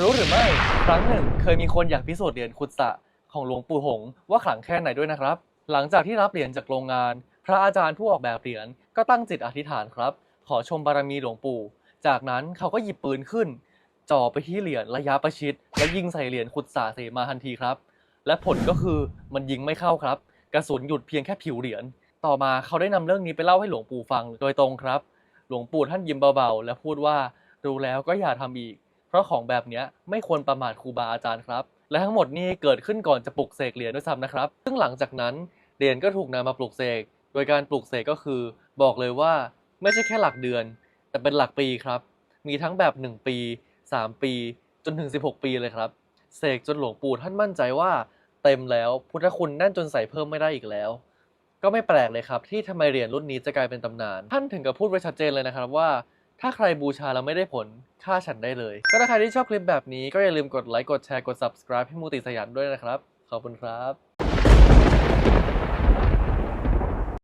รู้หรือไม่ ครั้งหนึ่งเคยมีคนอยากพิสูจน์เหรียญคุดสะของหลวงปู่หงว่าขลังแค่ไหนด้วยนะครับ หลังจากที่รับเหรียญจากโรงงาน พระอาจารย์ผู้ออกแบบเหรียญก็ตั้งจิตอธิษฐานครับ ขอชมบารมีหลวงปู่ จากนั้นเขาก็หยิบปืนขึ้น จ่อไปที่เหรียญระยะประชิด และยิงใส่เหรียญขุดสาเสมาทันทีครับ และผลก็คือมันยิงไม่เข้าครับ กระสุนหยุดเพียงแค่ผิวเหรียญต่อมาเขาได้นำเรื่องนี้ไปเล่าให้หลวงปู่ฟังโดยตรงครับ หลวงปู่ท่านยิ้มเบาๆ และพูดว่ารู้แล้วก็อย่าทำอีก ราะของแบบนี้ไม่ควรประมาทครูบาอาจารย์ครับ และทั้งหมดนี้เกิดขึ้นก่อนจะปลุกเสกเหรียญด้วยซ้ำนะครับ ซึ่งหลังจากนั้นเหรียญก็ถูกนำมาปลุกเสก โดยการปลุกเสกก็คือ บอกเลยว่าไม่ใช่แค่หลักเดือน แต่เป็นหลักปีครับ มีทั้งแบบ 1 ปี 3 ปี จนถึง 16 ปีเลยครับ เสกจนหลวงปู่ท่านมั่นใจว่าเต็มแล้วพุทธคุณแน่นจนใส่เพิ่มไม่ได้อีกแล้ว ก็ไม่แปลกเลยครับ ที่ทำไมเหรียญรุ่นนี้จะกลายเป็นตำนาน ท่านถึงกับพูดไว้ชัดเจนเลยนะครับว่า ถ้าใครบูชาแล้วไม่ได้ผลฆ่าฉันได้เลย ก็ถ้าใครที่ชอบคลิปแบบนี้ก็อย่าลืมกดไลค์กดแชร์กด subscribe ให้มูติสยามด้วยนะครับ ขอบคุณครับ